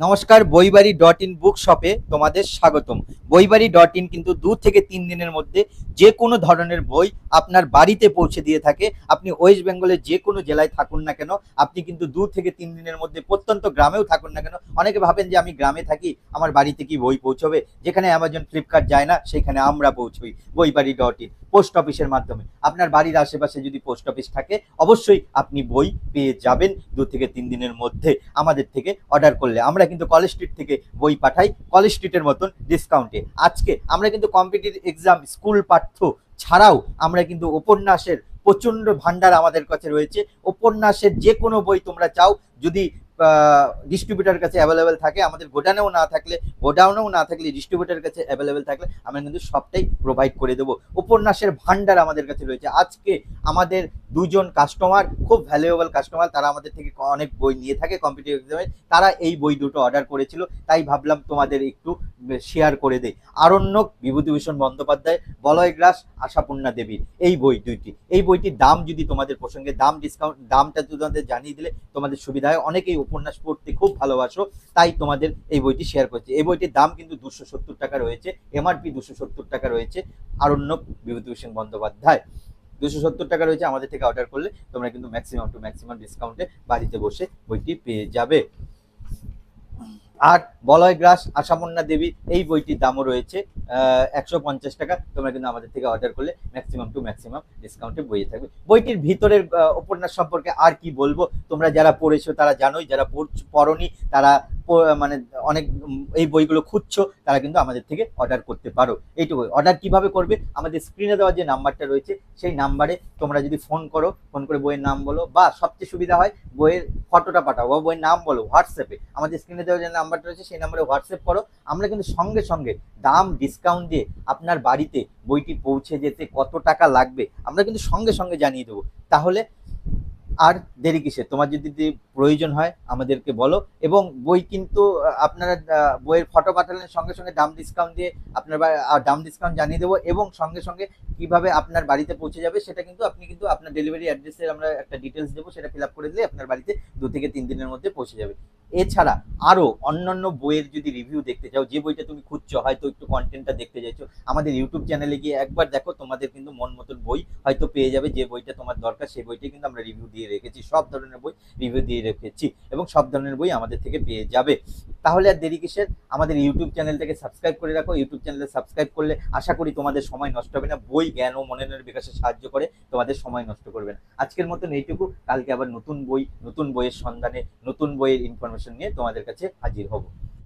নমস্কার বইবাড়ি dot in বুক শপে তোমাদের স্বাগতম। বইবাড়ি ডট ইন কিন্তু দু থেকে তিন দিনের মধ্যে যে কোনো ধরনের বই আপনার বাড়িতে পৌঁছে দিয়ে থাকে। আপনি ওয়েস্ট বেঙ্গলের যে কোনো জেলায় থাকুন না কেন, আপনি কিন্তু দু থেকে তিন দিনের মধ্যে প্রত্যন্ত গ্রামেও থাকুন না কেন। অনেকে ভাবেন যে আমি গ্রামে থাকি, আমার বাড়িতে কি বই পৌঁছবে? যেখানে অ্যামাজন ফ্লিপকার্ট যায় না, সেখানে আমরা পৌঁছই। Boibari dot in. পোস্ট অফিসের মাধ্যমে। আপনার বাড়ির আশেপাশে যদি পোস্ট অফিস থাকে, অবশ্যই আপনি বই পেয়ে যাবেন দু থেকে তিন দিনের মধ্যে আমাদের থেকে অর্ডার করলে। আমরা কিন্তু কলেজ স্ট্রিট থেকে বই পাঠাই, কলেজ স্ট্রিটের মতন ডিসকাউন্টে আজকে আমরা কিন্তু কম্পিটিভ এক্সাম স্কুল পাঠ্য ছাড়াও আমরা কিন্তু উপন্যাসের প্রচণ্ড ভান্ডার আমাদের কাছে রয়েছে। উপন্যাসের যে কোনো বই তোমরা চাও, যদি ডিস্ট্রিবিউটার কাছে অ্যাভেলেবেল থাকে। আমাদের গোডাউনেও না থাকলে, গোডাউনেও না থাকলে ডিস্ট্রিবিউটার কাছে অ্যাভেলেবেল থাকলে আমরা কিন্তু সবটাই প্রোভাইড করে দেবো। উপন্যাসের ভান্ডার আমাদের কাছে রয়েছে। আজকে আমাদের দুজন কাস্টমার খুব ভ্যালুয়েবল কাস্টমার তারা আমাদের থেকে অনেক বই নিয়ে থাকে কম্পিটিটিভ এক্সামে তারা এই বই দুটো অর্ডার করেছিল, তাই ভাবলাম তোমাদের একটু শেয়ার করে দেই। আরণ্যক বিভূতিভূষণ বন্দ্যোপাধ্যায়, বলয় গ্রাস, আশাপূর্ণা দেবীর এই বই দুইটি। এই বইটির দাম যদি তোমাদের প্রসঙ্গে, দাম ডিসকাউন্ট দামটা তোমাদের জানিয়ে দিলে, তোমাদের সুবিধা হয়। অনেকেই উপন্যাস পড়তে খুব ভালোবাসো, তাই তোমাদের এই বইটি শেয়ার করছি। এই বইটির দাম কিন্তু দুশো সত্তর টাকা রয়েছে এমআরপি দুশো সত্তর টাকা রয়েছে, আরণ্যক বিভূতিভূষণ বন্দ্যোপাধ্যায়। দুশো সত্তর টাকা রয়েছে, আমাদের থেকে অর্ডার করলে তোমরা কিন্তু ম্যাক্সিমাম টু ম্যাক্সিমাম ডিসকাউন্টে বাড়িতে বসে বইটি পেয়ে যাবে। আর বলয় গ্রাস আশামন্না দেবী, এই বইটির দামও রয়েছে একশো পঞ্চাশ টাকা তোমরা কিন্তু আমাদের থেকে অর্ডার করলে ম্যাক্সিমাম টু ম্যাক্সিমাম ডিসকাউন্টে বইয়ে থাকবে। বইটির ভিতরের উপন্যাস সম্পর্কে আর কি বলব? তোমরা যারা পড়েছো, তারা জানোই, যারা পড়োনি, তারা মানে অনেক এই বইগুলো খুঁজছো, তারা কিন্তু আমাদের থেকে অর্ডার করতে পারো। এইটুকু। অর্ডার কীভাবে করবে? আমাদের স্ক্রিনে দেওয়া যে নাম্বারটা রয়েছে, সেই নাম্বারে তোমরা যদি ফোন করো ফোন করে বইয়ের নাম বলো, বা সবচেয়ে সুবিধা হয়, বইয়ের ফটোটা পাঠাও, বা বইয়ের নাম বলো হোয়াটসঅ্যাপে আমাদের স্ক্রিনে দেওয়া যে নাম্বারটা রয়েছে, সেই নাম্বারে হোয়াটসঅ্যাপ করো। আমরা কিন্তু সঙ্গে সঙ্গে দাম ডিসকাউন্ট দিয়ে আপনার বাড়িতে বইটি পৌঁছে যেতে কত টাকা লাগবে, আমরা কিন্তু সঙ্গে সঙ্গে জানিয়ে দেবো। তাহলে আর দেরি কিসে তোমার যদি প্রয়োজন হয়, আমাদেরকে বলো। এবং বই কিন্তু আপনারা বইয়ের ফটো পাঠালেন, সঙ্গে সঙ্গে দাম ডিসকাউন্ট দিয়ে আপনার দাম ডিসকাউন্ট জানিয়ে দেবো এবং সঙ্গে সঙ্গে কীভাবে আপনার বাড়িতে পৌঁছে যাবে, সেটা কিন্তু আপনি কিন্তু আপনার ডেলিভারি অ্যাড্রেসের আমরা একটা ডিটেলস দেবো, সেটা ফিল আপ করে দিলে আপনার বাড়িতে দু থেকে তিন দিনের মধ্যে পৌঁছে যাবে। এছাড়া আরও অন্যান্য বইয়ের যদি রিভিউ দেখতে চাও, যে বইটা তুমি খুঁজছো, হয়তো একটু কন্টেন্টটা দেখতে চাইছো, আমাদের ইউটিউব চ্যানেলে গিয়ে একবার দেখো, তোমাদের কিন্তু মন মতন বই হয়তো পেয়ে যাবে, যে বইটা তোমার দরকার, সেই বইটাই কিন্তু আমরা রিভিউ দিয়ে রেখেছি, সব ধরনের বই রিভিউ দিয়ে রেখেছি এবং সব ধরনের বই আমাদের থেকে পেয়ে যাবে। তাহলে আর দেরি কিসের? আমাদের ইউটিউব চ্যানেলটাকে সাবস্ক্রাইব করে রাখো ইউটিউব চ্যানেলে সাবস্ক্রাইব করলে আশা করি তোমাদের সময় নষ্ট হবে না, বই জ্ঞান ও মননের বিকাশে সাহায্য করে তোমাদের সময় নষ্ট করবে না। আজকের মতন এইটুকু, কালকে আবার নতুন বই, নতুন বইয়ের সন্ধানে, নতুন বইয়ের ইনফরমেশন নিয়ে তোমাদের কাছে হাজির হব।